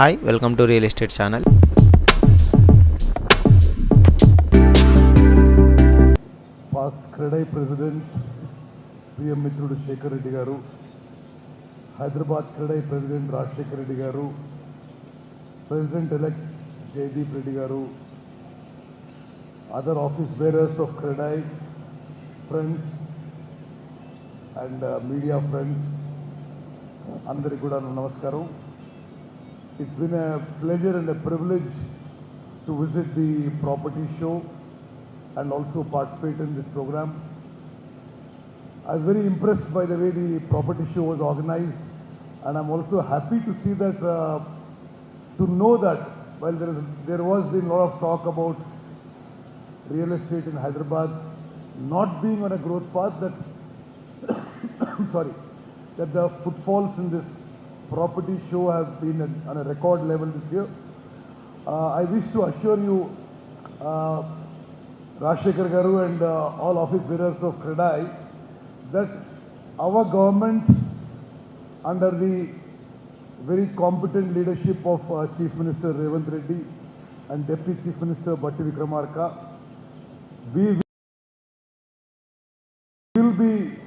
Hi welcome to real estate channel past CREDAI president PM మిత్రుడు Shekar Reddy garu Hyderabad CREDAI president Rajasekhar Reddy garu president elect Jaideep Reddy garu other office bearers of CREDAI friends and media friends అందరికి కూడా నమస్కారం. It's been a pleasure and a privilege to visit the property show and also participate in this program. I was very impressed by the way the property show was organized and I'm also happy to see that, uh, to know that while there, is, there was been a lot of talk about real estate in Hyderabad not being on a growth path, that sorry, that the footfalls in this property show has been on a record level this year. Uh, I wish to assure you, uh, Rashekar Garu and uh, all office bearers of Credai, that our government, under the very competent leadership of uh, Chief Minister Revant Reddy and Deputy Chief Minister Bhatti Vikramarka, we will be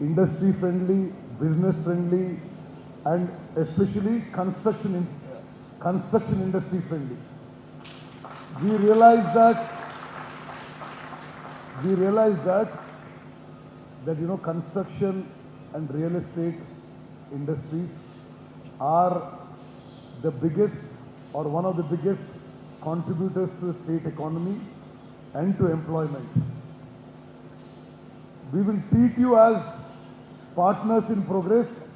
industry friendly, business friendly, and especially construction in, construction industry friendly. We realize that we realize that that you know construction and real estate industries are the biggest or one of the biggest contributors to the state economy and to employment. We will treat you as partners in progress.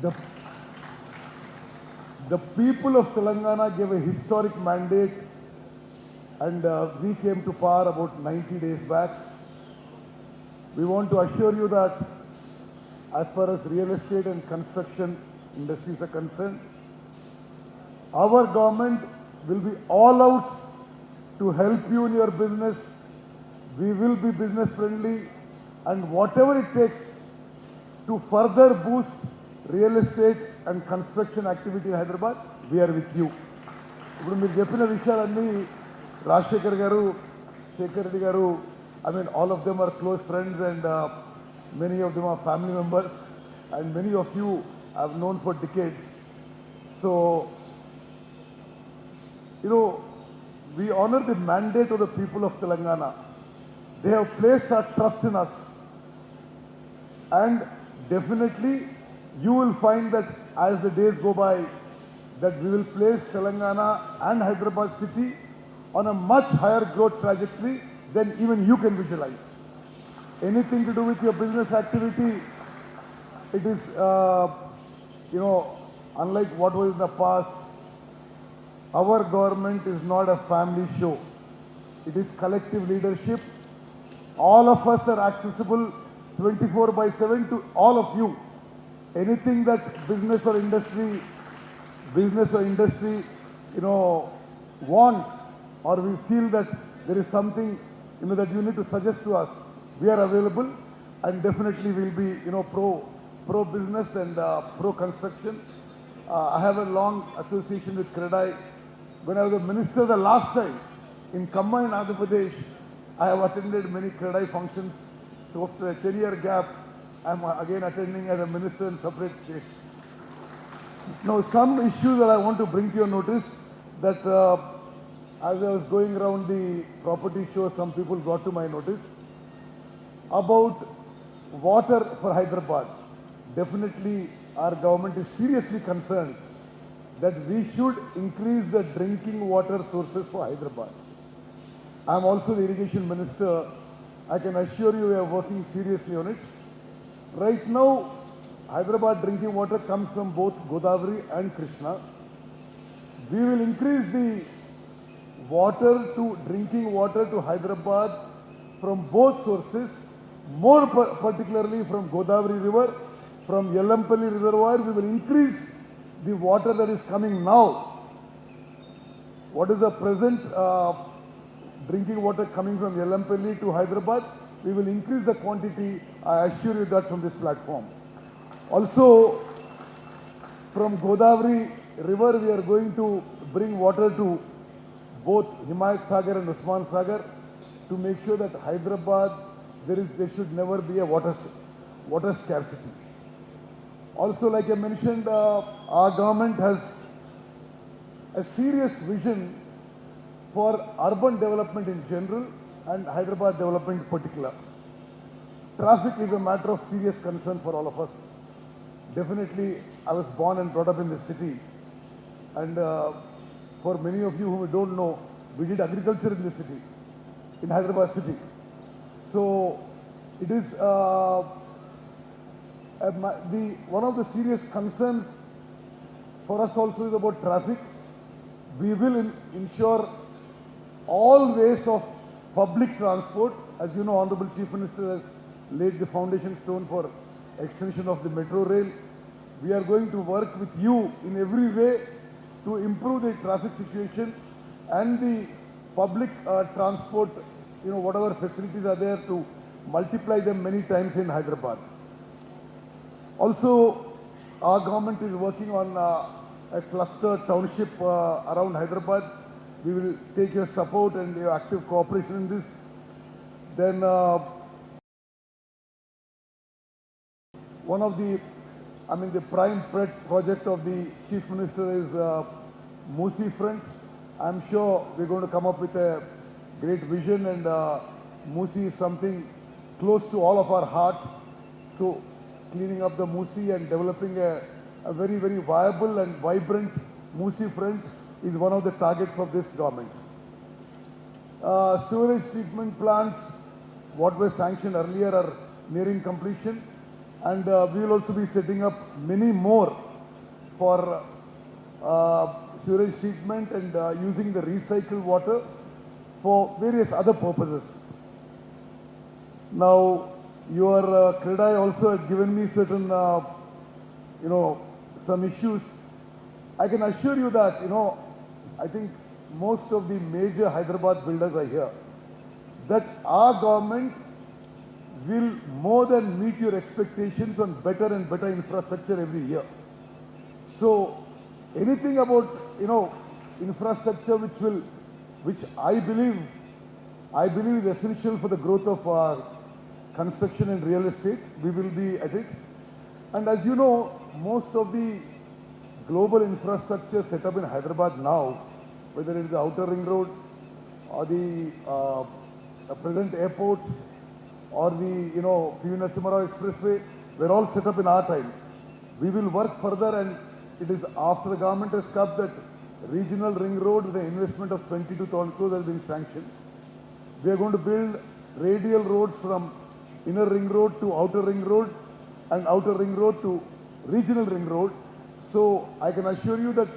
The, the people of Telangana gave a historic mandate and uh, we came to power about 90 days back. We want to assure you that as far as real estate and construction industries are concerned, our government will be all out to help you in your business. We will be business friendly and whatever it takes to further boost real estate and construction activity in Hyderabad, we are with you. ఇప్పుడు మీరు చెప్పిన విషయాలన్నీ Rajasekhar garu Shekhar Reddy garu I mean all of them are close friends and many of them are family members and many of you have known for decades so you know, we honor the mandate of the people of Telangana. They have placed our trust in us. And definitely, you will find that as the days go by, that we will place Telangana and Hyderabad city on a much higher growth trajectory than even you can visualize. Anything to do with your business activity, it is, uh, you know, unlike what was in the past, our government is not a family show. It is collective leadership. All of us are accessible 24 by 7 to all of you. Anything that business or industry, business or industry, you know, wants, or we feel that there is something, you know, that you need to suggest to us, we are available, and definitely we'll be, you know, pro, pro business and uh, pro construction. Uh, I have a long association with Credai. When I was a minister the last time in Kamma in Andhra Pradesh, I have attended many Credai functions. So after a 10 year gap, I'm again attending as a minister in separate state. Now, some issues that I want to bring to your notice that uh, as I was going around the property show, some people got to my notice about water for Hyderabad. Definitely, our government is seriously concerned that we should increase the drinking water sources for Hyderabad. I am also the irrigation minister. I can assure you we are working seriously on it. Right now, Hyderabad drinking water comes from both Godavari and Krishna. We will increase the water to drinking water to Hyderabad from both sources, more particularly from Godavari River, from Yelampalli Reservoir. We will increase the water that is coming now. What is the present uh, drinking water coming from Yelampalli to Hyderabad? We will increase the quantity. I assure you that from this platform. Also, from Godavari river, we are going to bring water to both Himayat Sagar and Usman Sagar to make sure that Hyderabad, there is, there should never be a water, water scarcity. Also, like I mentioned, uh, our government has a serious vision for urban development in general and Hyderabad development in particular. Traffic is a matter of serious concern for all of us. Definitely, I was born and brought up in this city, and uh, for many of you who don't know, we did agriculture in this city, in Hyderabad city. So, it is uh, a the one of the serious concerns for us also is about traffic. We will in- ensure all ways of public transport. As you know, Honorable Chief Minister has laid the foundation stone for extension of the metro rail. We are going to work with you in every way to improve the traffic situation and the public uh, transport, you know, whatever facilities are there to multiply them many times in Hyderabad. Also, our government is working on uh, a cluster township uh, around Hyderabad. We will take your support and your active cooperation in this. Then, uh, one of the, I mean, the prime project of the chief minister is uh, Musi front. I'm sure we're going to come up with a great vision, and uh, Musi is something close to all of our heart. So, cleaning up the Musi and developing a, a very, very viable and vibrant Musi front is one of the targets of this government. Uh, Sewerage treatment plants, what were sanctioned earlier, are nearing completion, and uh, we will also be setting up many more for uh, sewage treatment and uh, using the recycled water for various other purposes. Now, your uh, CREDAI also had given me certain, uh, you know, some issues. I can assure you that, you know, I think most of the major Hyderabad builders are here. That our government will more than meet your expectations on better and better infrastructure every year. So anything about, you know, infrastructure which will, which I believe, I believe is essential for the growth of our construction and real estate, we will be at it. And as you know, most of the global infrastructure set up in Hyderabad now, whether it is the outer ring road or the uh, uh, present airport or the, you know, PV Narasimha Expressway, were all set up in our time. We will work further and it is after the government has come that regional ring road with an investment of 22,000 crores has been sanctioned. We are going to build radial roads from inner ring road to outer ring road and outer ring road to regional ring road. So I can assure you that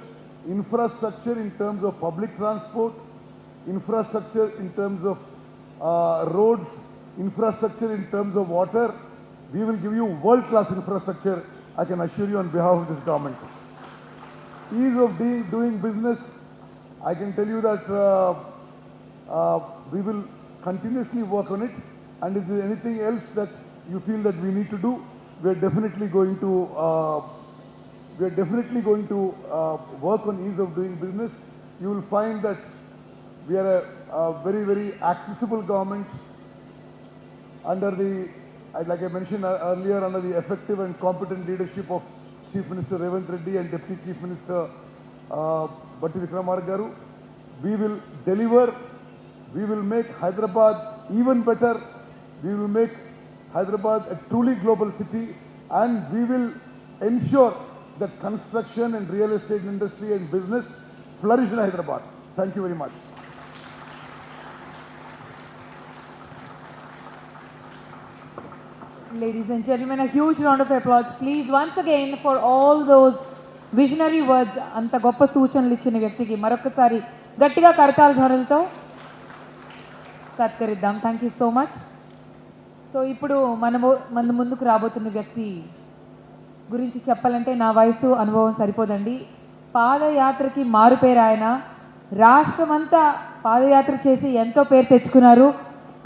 infrastructure in terms of public transport, infrastructure in terms of uh, roads, infrastructure in terms of water, we will give you world-class infrastructure, I can assure you on behalf of this government. Ease of doing business, I can tell you that uh, uh, we will continuously work on it. And if there is anything else that you feel that we need to do, we are definitely going to we are definitely going to uh, work on ease of doing business. You will find that we are a, a very very accessible government under the uh, like I mentioned uh, earlier under the effective and competent leadership of Chief Minister Revant Reddy and Deputy Chief Minister uh, Batti Vikramarka We will deliver. We will make Hyderabad even better. We will make Hyderabad a truly global city and we will ensure that construction and real estate industry and business flourish in Hyderabad. Thank you very much. Ladies and gentlemen, a huge round of applause, please, once again, for all those visionary words. అంత గొప్ప సూచనలు ఇచ్చిన వ్యక్తికి మరొకసారి గట్టిగా కరతాల ధ్వనులతో సత్కరిద్దాం thank you so much so ఇప్పుడు మనము మన ముందుకు రాబోతున్న వ్యక్తి గురించి చెప్పాలంటే నా వయసు అనుభవం సరిపోదండి. పాదయాత్రకి మారు పేరు ఆయన. రాష్ట్రమంతా పాదయాత్ర చేసి ఎంతో పేరు తెచ్చుకున్నారు.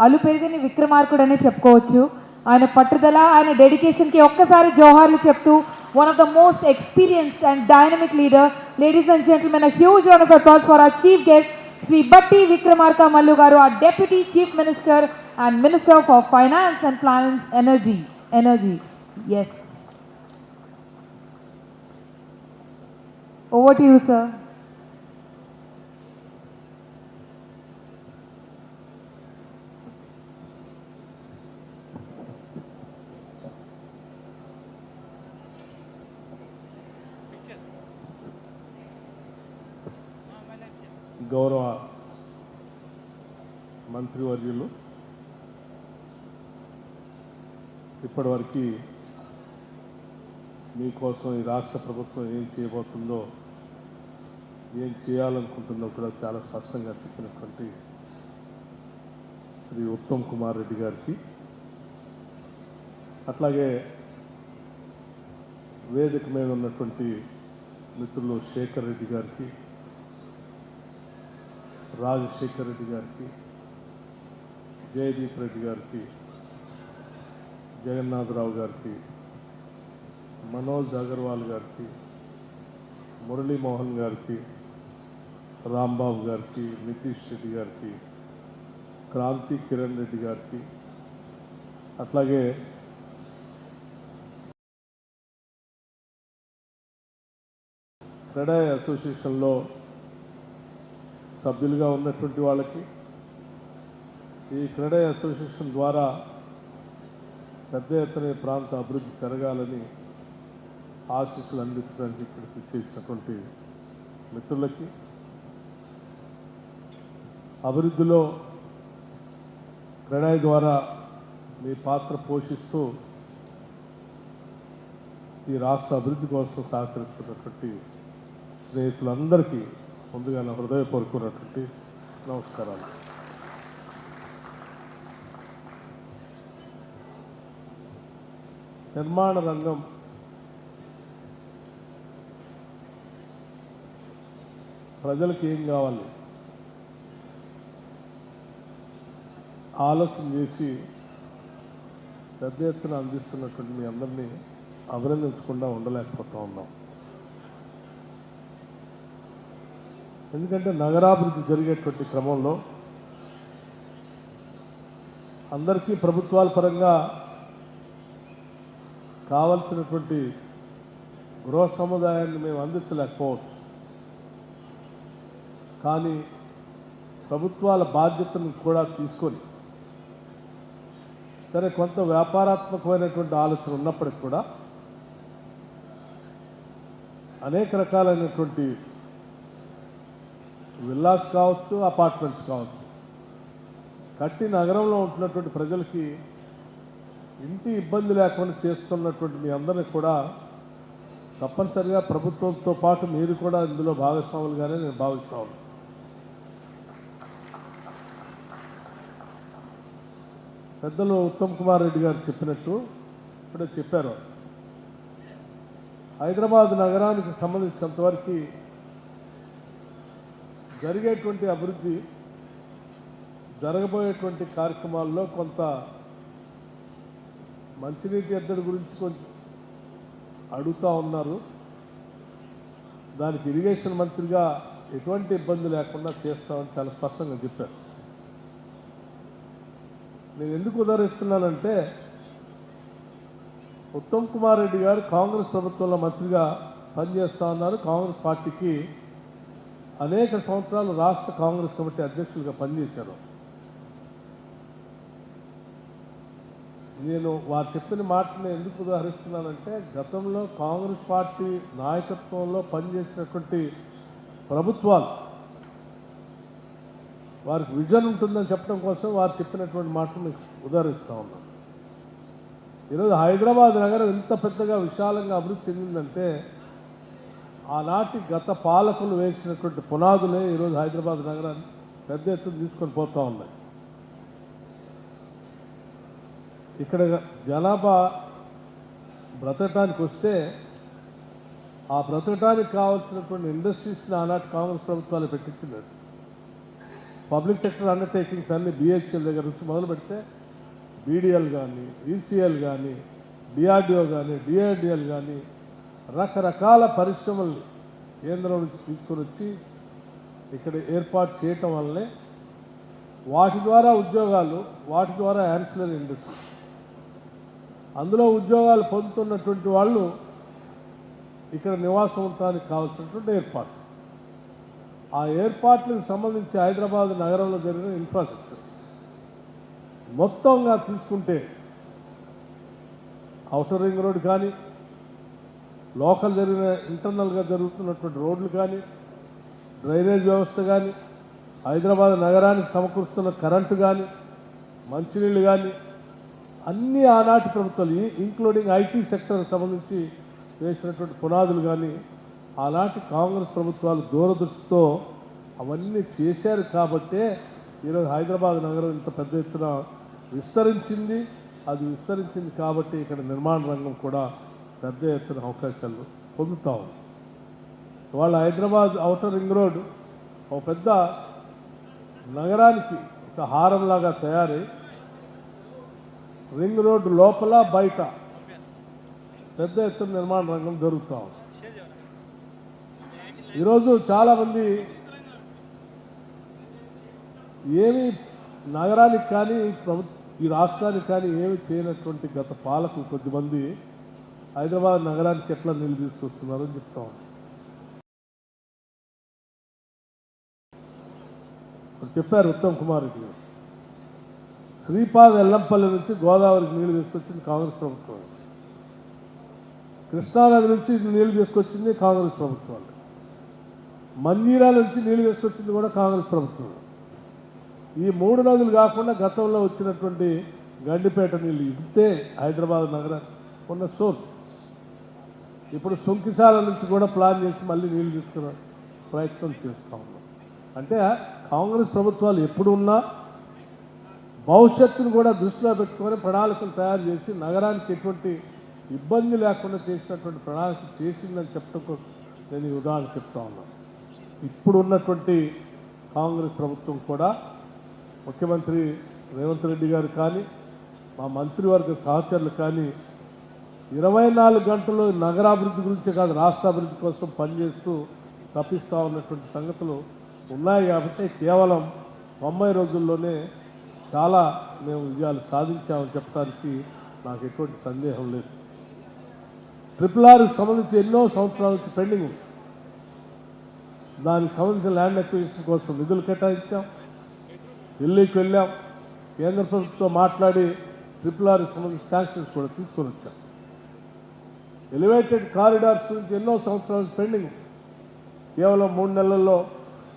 అలు పెరిగిన విక్రమార్కుడనే చెప్పుకోవచ్చు. ఆయన పట్టుదల ఆయన డెడికేషన్కి ఒక్కసారి జోహార్లు చెప్తూ one of the most experience and dynamic leader ladies and gentlemen huge one of dolls for our chief guest Shri Bhatti Vikramarka Mallu garu uh deputy chief minister and minister for finance and plans energy energy yes Over to you, sir. గౌరవ మంత్రివర్యులు ఇప్పటివరకు మీకోసం ఈ రాష్ట్ర ప్రభుత్వం ఏం చేయబోతుందో ఏం చేయాలనుకుంటుందో కూడా చాలా స్పష్టంగా చెప్పినటువంటి శ్రీ ఉత్తమ్ కుమార్ రెడ్డి గారికి. అట్లాగే వేదిక మీద ఉన్నటువంటి మిత్రులు శేఖర్ రెడ్డి గారికి రాజశేఖర్ రెడ్డి గారికి జయదీప్ రెడ్డి గారికి జగన్నాథరావు గారికి మనోజ్ అగర్వాల్ గారికి మురళీమోహన్ గారికి రాంబాబు గారికి నితీష్ రెడ్డి గారికి క్రాంతి కిరణ్ రెడ్డి గారికి అట్లాగే క్రెడాయ్ అసోసియేషన్లో సభ్యులుగా ఉన్నటువంటి వాళ్ళకి ఈ క్రీడా అసోసియేషన్ ద్వారా పెద్ద ఎత్తున ప్రాంత అభివృద్ధి జరగాలని ఆశీస్సులు అందించడానికి ఇక్కడికి చేసినటువంటి మిత్రులకి అభివృద్ధిలో క్రీడాయి ద్వారా మీ పాత్ర పోషిస్తూ ఈ రాష్ట్ర అభివృద్ధి కోసం సహకరిస్తున్నటువంటి స్నేహితులందరికీ ముందుగా నా హృదయపూర్వకున్నటువంటి నమస్కారాలు. నిర్మాణ రంగం ప్రజలకు ఏం కావాలి? ఆలోచన చేసి పెద్ద ఎత్తున అందిస్తున్నటువంటి మీ అందరినీ అభినందించకుండా ఉండలేకపోతా ఉన్నాం. ఎందుకంటే నగరాభివృద్ధి జరిగేటువంటి క్రమంలో అందరికీ ప్రభుత్వాల పరంగా కావలసినటువంటి గృహ సముదాయాన్ని మేము అందించలేకపోవచ్చు. కానీ ప్రభుత్వాల బాధ్యతను కూడా తీసుకొని సరే కొంత వ్యాపారాత్మకమైనటువంటి ఆలోచన ఉన్నప్పటికి కూడా అనేక రకాలైనటువంటి విల్లాస్ కావచ్చు అపార్ట్మెంట్స్ కావచ్చు కట్టి నగరంలో ఉంటున్నటువంటి ప్రజలకి ఇంటి ఇబ్బంది లేకుండా చేస్తున్నటువంటి మీ అందరినీ కూడా తప్పనిసరిగా ప్రభుత్వంతో పాటు మీరు కూడా ఇందులో భాగస్వాములుగానే నేను భావిస్తాను పెద్దలు ఉత్తమ్ కుమార్ రెడ్డి గారు చెప్పినట్టు ఇప్పుడే చెప్పారు. హైదరాబాద్ నగరానికి సంబంధించినంతవరకు జరిగేటువంటి అభివృద్ధి జరగబోయేటువంటి కార్యక్రమాల్లో కొంత మంచినీటి ఎద్దడి గురించి కొంచెం అడుగుతూ ఉన్నారు. దానికి ఇరిగేషన్ మంత్రిగా ఎటువంటి ఇబ్బంది లేకుండా చేస్తామని చాలా స్పష్టంగా చెప్పారు. నేను ఎందుకు ఉదహరిస్తున్నానంటే ఉత్తమ్ కుమార్ రెడ్డి గారు కాంగ్రెస్ ప్రభుత్వంలో మంత్రిగా పనిచేస్తా ఉన్నారు. కాంగ్రెస్ పార్టీకి అనేక సంవత్సరాలు రాష్ట్ర కాంగ్రెస్ కమిటీ అధ్యక్షులుగా పనిచేశారు. నేను వారు చెప్పిన మాటని ఎందుకు ఉదాహరిస్తున్నానంటే గతంలో కాంగ్రెస్ పార్టీ నాయకత్వంలో పనిచేసినటువంటి ప్రభుత్వాలు వారికి విజన్ ఉంటుందని చెప్పడం కోసం వారు చెప్పినటువంటి మాటలు మీకు ఉదహరిస్తూ ఉన్నాను ఈరోజు హైదరాబాద్ నగరం ఇంత పెద్దగా విశాలంగా అభివృద్ధి చెందిందంటే ఆనాటి గత పాలకులు వేసినటువంటి పునాదులే ఈరోజు హైదరాబాద్ నగరాన్ని పెద్ద ఎత్తున తీసుకొని పోతూ ఉన్నాయి. ఇక్కడ జనాభా బ్రతకటానికి వస్తే ఆ బ్రతకటానికి కావాల్సినటువంటి ఇండస్ట్రీస్ని ఆనాటి కాంగ్రెస్ ప్రభుత్వాలు పెట్టించినారు. పబ్లిక్ సెక్టర్ అండర్టేకింగ్స్ అన్ని బిహెచ్ఎల్ దగ్గర నుంచి మొదలు పెడితే బీడీఎల్ కానీ ఈసీఎల్ కానీ డిఆర్డిఓ కానీ డిఆర్డిఎల్ కానీ రకరకాల పరిశ్రమల్ని కేంద్రం నుంచి తీసుకొని వచ్చి ఇక్కడ ఏర్పాటు చేయటం వల్లనే వాటి ద్వారా ఉద్యోగాలు వాటి ద్వారా యాన్సిలరీ ఇండస్ట్రీ అందులో ఉద్యోగాలు పొందుతున్నటువంటి వాళ్ళు ఇక్కడ నివాసం ఉండటానికి కావాల్సినటువంటి ఏర్పాటు ఆ ఏర్పాట్లకు సంబంధించి హైదరాబాద్ నగరంలో జరిగిన ఇన్ఫ్రాస్ట్రక్చర్ మొత్తంగా తీసుకుంటే అవుటర్ రింగ్ రోడ్ కానీ లోకల్ జరిగిన ఇంటర్నల్గా జరుగుతున్నటువంటి రోడ్లు కానీ డ్రైనేజ్ వ్యవస్థ కానీ హైదరాబాద్ నగరానికి సమకూరుస్తున్న కరెంటు కానీ మంచినీళ్ళు కానీ అన్ని ఆనాటి ప్రభుత్వాలు ఇంక్లూడింగ్ ఐటీ సెక్టర్కి సంబంధించి వేసినటువంటి పునాదులు కానీ ఆనాటి కాంగ్రెస్ ప్రభుత్వాలు దూరదృష్టితో అవన్నీ చేశారు కాబట్టే ఈరోజు హైదరాబాద్ నగరం ఇంత పెద్ద ఎత్తున విస్తరించింది. అది విస్తరించింది కాబట్టి ఇక్కడ నిర్మాణ రంగం కూడా పెద్ద ఎత్తున అవకాశాలు పొందుతా ఉంది. వాళ్ళ హైదరాబాద్ అవుటర్ రింగ్ రోడ్ ఒక పెద్ద నగరానికి ఒక హారంలాగా తయారై రింగ్ రోడ్డు లోపల బయట పెద్ద ఎత్తున నిర్మాణ రంగం జరుగుతూ ఉంది. ఈరోజు చాలామంది ఏమి నగరానికి కానీ ఈ రాష్ట్రానికి కానీ ఏమి చేయనటువంటి గత పాలకులు కొద్దిమంది హైదరాబాద్ నగరానికి ఎట్లా నీళ్ళు చెప్తా ఉన్నాం. చెప్పారు ఉత్తమ్ కుమార్ రెడ్డి గారు. శ్రీపాద ఎల్లంపల్లి నుంచి గోదావరికి నీళ్ళు తీసుకొచ్చింది కాంగ్రెస్ ప్రభుత్వం. కృష్ణానది నుంచి నీళ్ళు తీసుకొచ్చింది కాంగ్రెస్ ప్రభుత్వాలు. మంజీరా నుంచి నీళ్ళు వేసుకొచ్చింది కూడా కాంగ్రెస్ ప్రభుత్వం. ఈ మూడు నదులు కాకుండా గతంలో వచ్చినటువంటి గండిపేట నీళ్ళు ఇంతే హైదరాబాద్ నగరం ఉన్న సోర్స్ ఇప్పుడు సుంకిసాల నుంచి కూడా ప్లాన్ చేసి మళ్ళీ నీళ్ళు తీసుకున్న ప్రయత్నం చేస్తూ ఉన్నాం. అంటే కాంగ్రెస్ ప్రభుత్వాలు ఎప్పుడు ఉన్నా భవిష్యత్తును కూడా దృష్టిలో పెట్టుకొని ప్రణాళికలు తయారు చేసి నగరానికి ఎటువంటి ఇబ్బంది లేకుండా చేసినటువంటి ప్రణాళిక చేసిందని చెప్పడం నేను ఉదాహరణ చెప్తా ఉన్నాను. ఇప్పుడు ఉన్నటువంటి కాంగ్రెస్ ప్రభుత్వం కూడా ముఖ్యమంత్రి రేవంత్ రెడ్డి గారు కానీ మా మంత్రివర్గ సహచరులు కానీ ఇరవై నాలుగు గంటలు నగరాభివృద్ధి గురించి కాదు రాష్ట్ర అభివృద్ధి కోసం పనిచేస్తూ తప్పిస్తూ ఉన్నటువంటి సంగతులు ఉన్నాయి కాబట్టి కేవలం తొంభై రోజుల్లోనే చాలా మేము విజయాలు సాధించామని చెప్పడానికి నాకు ఎటువంటి సందేహం లేదు. ట్రిపుల్ ఆర్కి సంబంధించి ఎన్నో సంవత్సరాల నుంచి పెండింగ్ ఉంది. దానికి సంబంధించిన ల్యాండ్ అక్విజిషన్ కోసం నిధులు కేటాయించాం. ఢిల్లీకి వెళ్ళాం. కేంద్ర ప్రభుత్వంతో మాట్లాడి ట్రిపుల్ ఆర్కి సంబంధించిన శాంక్షన్స్ కూడా తీసుకొని వచ్చాం. ఎలివేటెడ్ కారిడార్స్ గురించి ఎన్నో సంవత్సరాలు పెండింగ్. కేవలం మూడు నెలల్లో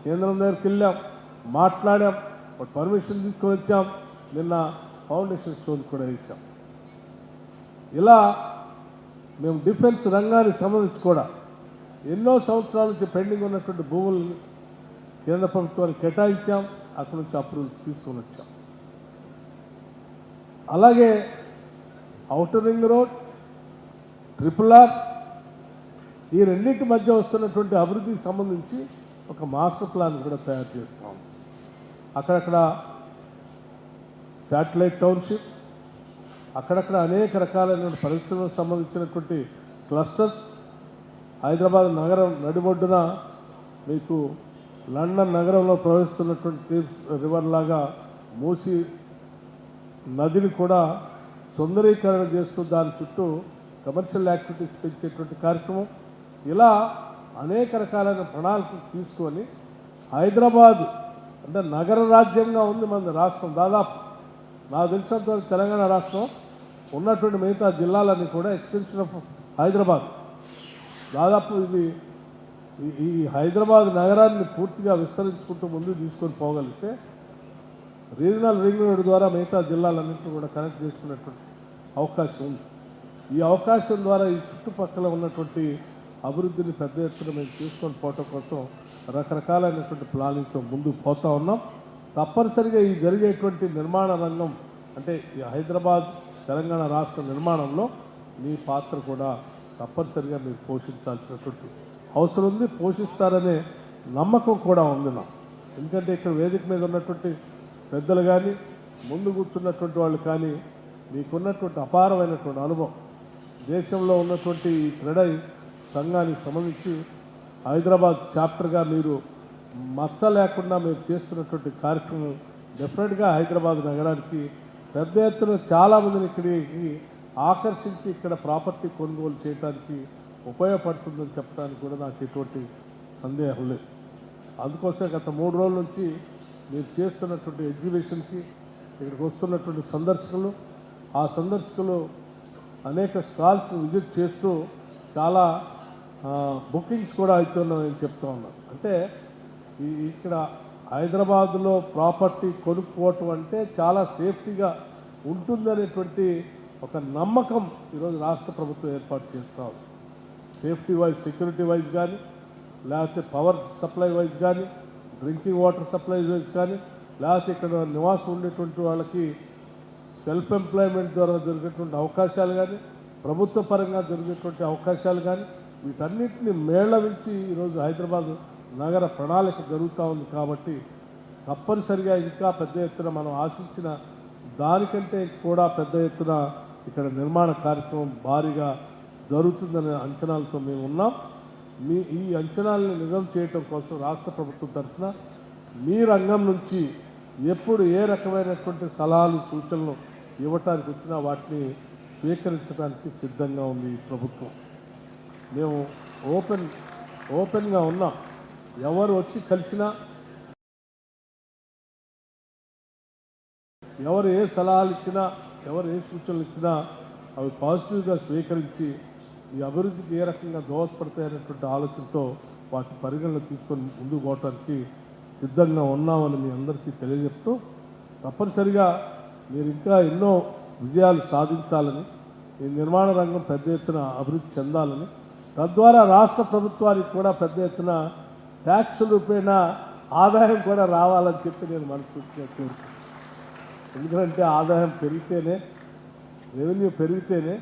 కేంద్రం దగ్గరికి వెళ్ళాం మాట్లాడాం ఒక పర్మిషన్ తీసుకొని వచ్చాం నిన్న ఫౌండేషన్ స్టోన్ కూడా వేసాం ఇలా మేము డిఫెన్స్ రంగానికి సంబంధించి కూడా ఎన్నో సంవత్సరాల నుంచి పెండింగ్ ఉన్నటువంటి భూములను కేంద్ర ప్రభుత్వానికి కేటాయించాం. అక్కడి నుంచి అప్రూవల్ తీసుకొని వచ్చాం. అలాగే outer ring road triple R ఈ రెండింటి మధ్య వస్తున్నటువంటి అభివృద్ధికి సంబంధించి ఒక మాస్టర్ ప్లాన్ కూడా తయారు చేస్తాం. అక్కడక్కడ శాటిలైట్ టౌన్షిప్ అక్కడక్కడ అనేక రకాలైన పరిశ్రమలకు సంబంధించినటువంటి క్లస్టర్స్ హైదరాబాద్ నగరం నడిబొడ్డున మీకు లండన్ నగరంలో ప్రవహిస్తున్నటువంటి రివర్ లాగా మూసి నదిని కూడా సుందరీకరణ చేస్తూ దాని చుట్టూ కమర్షియల్ యాక్టివిటీస్ పెంచేటువంటి కార్యక్రమం. ఇలా అనేక రకాలైన ప్రణాళికలు తీసుకొని హైదరాబాద్ అంటే నగర రాజ్యంగా ఉంది మన రాష్ట్రం దాదాపు. నాకు తెలిసినంతవరకు తెలంగాణ రాష్ట్రం ఉన్నటువంటి మిగతా జిల్లాలన్నీ కూడా ఎక్స్టెన్షన్ ఆఫ్ హైదరాబాద్. దాదాపు ఇది ఈ- హైదరాబాద్ నగరాన్ని పూర్తిగా విస్తరించుకుంటూ ముందు తీసుకొని పోగలిగితే రీజనల్ రింగ్ రోడ్ ద్వారా మిగతా జిల్లాలన్నింటినీ కూడా కనెక్ట్ చేసుకునేటువంటి అవకాశం ఉంది. ఈ అవకాశం ద్వారా ఈ చుట్టుపక్కల ఉన్నటువంటి అభివృద్ధిని పెద్ద ఎత్తున మేము తీసుకొని పోవటం కోసం రకరకాలైనటువంటి ప్లానింగ్తో ముందుకు పోతా ఉన్నాం. తప్పనిసరిగా ఈ జరిగేటువంటి నిర్మాణ రంగం అంటే ఈ హైదరాబాద్ తెలంగాణ రాష్ట్ర నిర్మాణంలో మీ పాత్ర కూడా తప్పనిసరిగా మీరు పోషించాల్సినటువంటి అవసరం ఉంది. పోషిస్తారనే నమ్మకం కూడా ఉంది నాకు ఎందుకంటే ఇక్కడ వేదిక మీద ఉన్నటువంటి పెద్దలు కానీ ముందు కూర్చున్నటువంటి వాళ్ళు కానీ మీకున్నటువంటి అపారమైనటువంటి అనుభవం. దేశంలో ఉన్నటువంటి ఈ క్రీడ సంఘానికి సంబంధించి హైదరాబాద్ చాప్టర్గా మీరు మచ్చ లేకుండా మీరు చేస్తున్నటువంటి కార్యక్రమం డెఫినెట్గా హైదరాబాద్ నగరానికి పెద్ద ఎత్తున చాలామందిని ఇక్కడికి ఆకర్షించి ఇక్కడ ప్రాపర్టీ కొనుగోలు చేయడానికి ఉపయోగపడుతుందని చెప్పడానికి కూడా నాకు ఎటువంటి సందేహం లేదు. అందుకోసం గత మూడు రోజుల నుంచి మీరు చేస్తున్నటువంటి ఎగ్జిబిషన్కి ఇక్కడికి వస్తున్నటువంటి సందర్శకులు ఆ సందర్శకులు అనేక స్టాల్స్ విజిట్ చేస్తూ చాలా బుకింగ్స్ కూడా అవుతున్నాయని చెప్తా ఉన్నాను అంటే ఈ ఇక్కడ హైదరాబాద్లో ప్రాపర్టీ కొనుక్కోవటం అంటే చాలా సేఫ్టీగా ఉంటుందనేటువంటి ఒక నమ్మకం ఈరోజు రాష్ట్ర ప్రభుత్వం ఏర్పాటు చేస్తూ సేఫ్టీ వైజ్ సెక్యూరిటీ వైజ్ కానీ లేకపోతే పవర్ సప్లై వైజ్ కానీ డ్రింకింగ్ వాటర్ సప్లై వైజ్ కానీ లేకపోతే ఇక్కడ నివాసం ఉండేటువంటి వాళ్ళకి సెల్ఫ్ ఎంప్లాయ్మెంట్ ద్వారా జరిగేటువంటి అవకాశాలు కానీ ప్రభుత్వ పరంగా జరిగేటువంటి అవకాశాలు కానీ వీటన్నిటిని మేళవించి ఈరోజు హైదరాబాద్ నగర ప్రణాళిక జరుగుతూ ఉంది కాబట్టి తప్పనిసరిగా ఇంకా పెద్ద ఎత్తున మనం ఆశించిన దానికంటే కూడా పెద్ద ఎత్తున ఇక్కడ నిర్మాణ కార్యక్రమం భారీగా జరుగుతుందనే అంచనాలతో మేము ఉన్నాం. మీ ఈ అంచనాలను నిజం చేయటం కోసం రాష్ట్ర ప్రభుత్వం తరఫున మీ రంగం నుంచి ఎప్పుడు ఏ రకమైనటువంటి సలహాలు సూచనలు ఇవ్వటానికి వచ్చినా వాటిని స్వీకరించడానికి సిద్ధంగా ఉంది ఈ ప్రభుత్వం. మేము ఓపెన్ ఓపెన్గా ఉన్నాం. ఎవరు వచ్చి కలిసినా ఎవరు ఏ సలహాలు ఇచ్చినా ఎవరు ఏ సూచనలు ఇచ్చినా అవి పాజిటివ్గా స్వీకరించి ఈ అభివృద్ధికి ఏ రకంగా దోహదపడతాయనేటువంటి ఆలోచనతో వాటి పరిగణన తీసుకొని ముందుకు పోవటానికి సిద్ధంగా ఉన్నామని మీ అందరికీ తెలియజెప్తూ తప్పనిసరిగా మీరు ఇంకా ఎన్నో విజయాలు సాధించాలని ఈ నిర్మాణ రంగం పెద్ద ఎత్తున అభివృద్ధి చెందాలని తద్వారా రాష్ట్ర ప్రభుత్వానికి కూడా పెద్ద ఎత్తున ట్యాక్స్ రూపేణ ఆదాయం కూడా రావాలని చెప్పి నేను మనస్ఫూర్తిగా కోరుకుంటున్నాను. ఎందుకంటే ఆదాయం పెరిగితేనే రెవెన్యూ పెరిగితేనే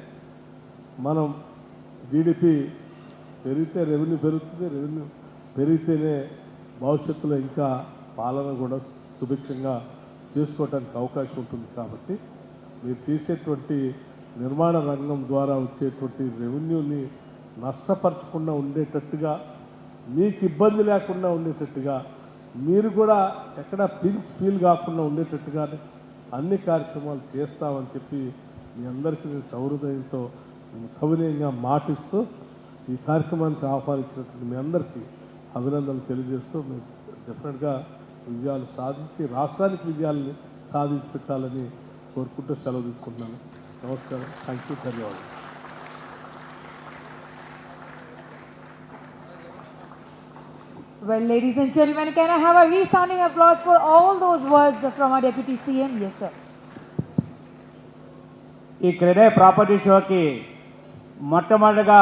మనం జీడిపి పెరిగితే రెవెన్యూ పెరుగుతుంది రెవెన్యూ పెరిగితేనే భవిష్యత్తులో ఇంకా పాలన కూడా సుభిక్షంగా చేసుకోవడానికి అవకాశం ఉంటుంది కాబట్టి మీరు చేసేటువంటి నిర్మాణ రంగం ద్వారా వచ్చేటువంటి రెవెన్యూని నష్టపరచకుండా ఉండేటట్టుగా మీకు ఇబ్బంది లేకుండా ఉండేటట్టుగా మీరు కూడా ఎక్కడ పిల్ ఫీల్ కాకుండా ఉండేటట్టుగానే అన్ని కార్యక్రమాలు చేస్తామని చెప్పి మీ అందరికీ నేను సౌహృదయంతో సవినయంగా మాటిస్తూ ఈ కార్యక్రమానికి ఆహ్వానించినటువంటి మీ అందరికీ అభినందనలు తెలియజేస్తూ మేము డెఫినెట్గా విజయాలు సాధించి రాష్ట్రానికి విజయాలని సాధించి పెట్టాలని కోరుకుంటూ సెలవు తీసుకుంటున్నాను. నమస్కారం. థ్యాంక్ యూ ధన్యవాదాలు. Well, ladies and gentlemen, can I have a resounding applause for all those words from our Deputy CM? Yes, sir. ఈ క్రెడే ప్రాపర్టీ షోకి మొట్టమొదటిగా